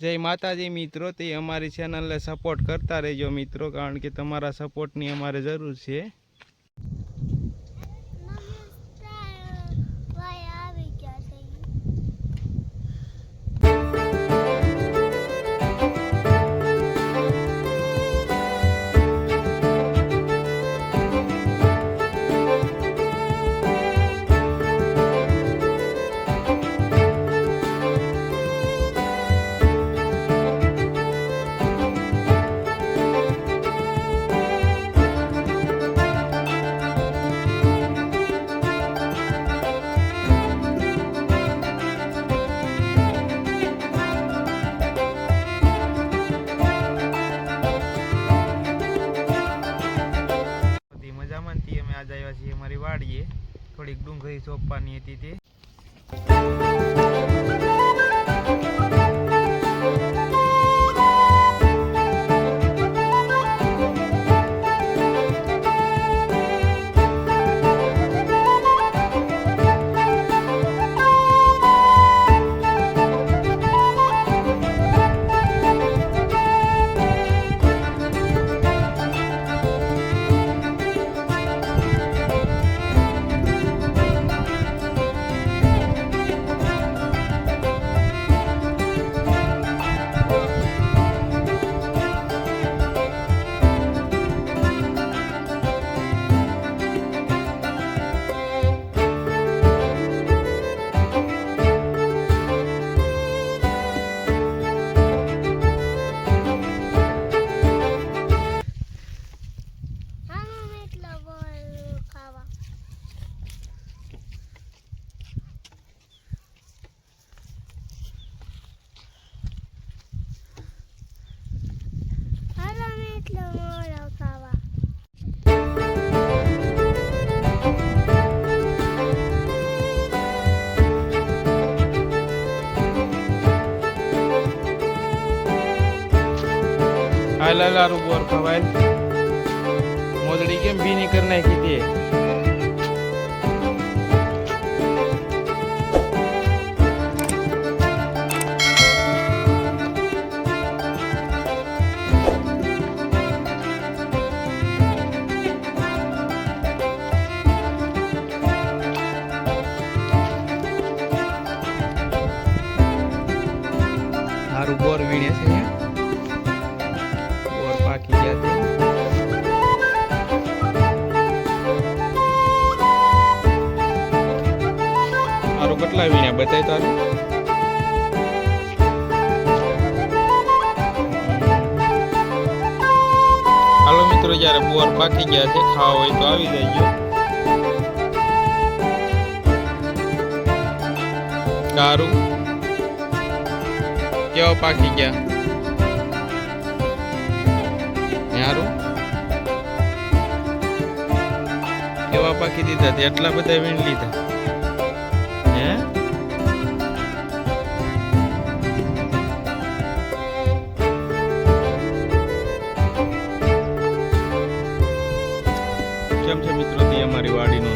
જય માતાજી મિત્રો, તે અમારી ચેનલને સપોર્ટ કરતા રહેજો મિત્રો, કારણ કે તમારા સપોર્ટની અમારે જરૂર છે. હતી અમે આજ આવ્યા છીએ અમારી વાડીએ. થોડીક ડુંગળી સોંપવાની હતી તે. મમ્મી એટલો મોડો ખાવા આ લાલારું બોર ખવાય મોદડી કેમ ભીની કરી નાખી તે સારું બોર વીણે છે બોર પાકી ગયા છે. મારું કેટલા વીણ્યા? બતાય તારું હાલો મિત્રો, જ્યારે બોર પાકી ગયા છે, ખાવા હોય તો આવી જજો. સારું કેવા પાકી ગયા. સારું કેવા પાકી દીધા? તે એટલા બધા વીણ લીધા. હે? કેમ છે મિત્રો, તે અમારી વાડીનું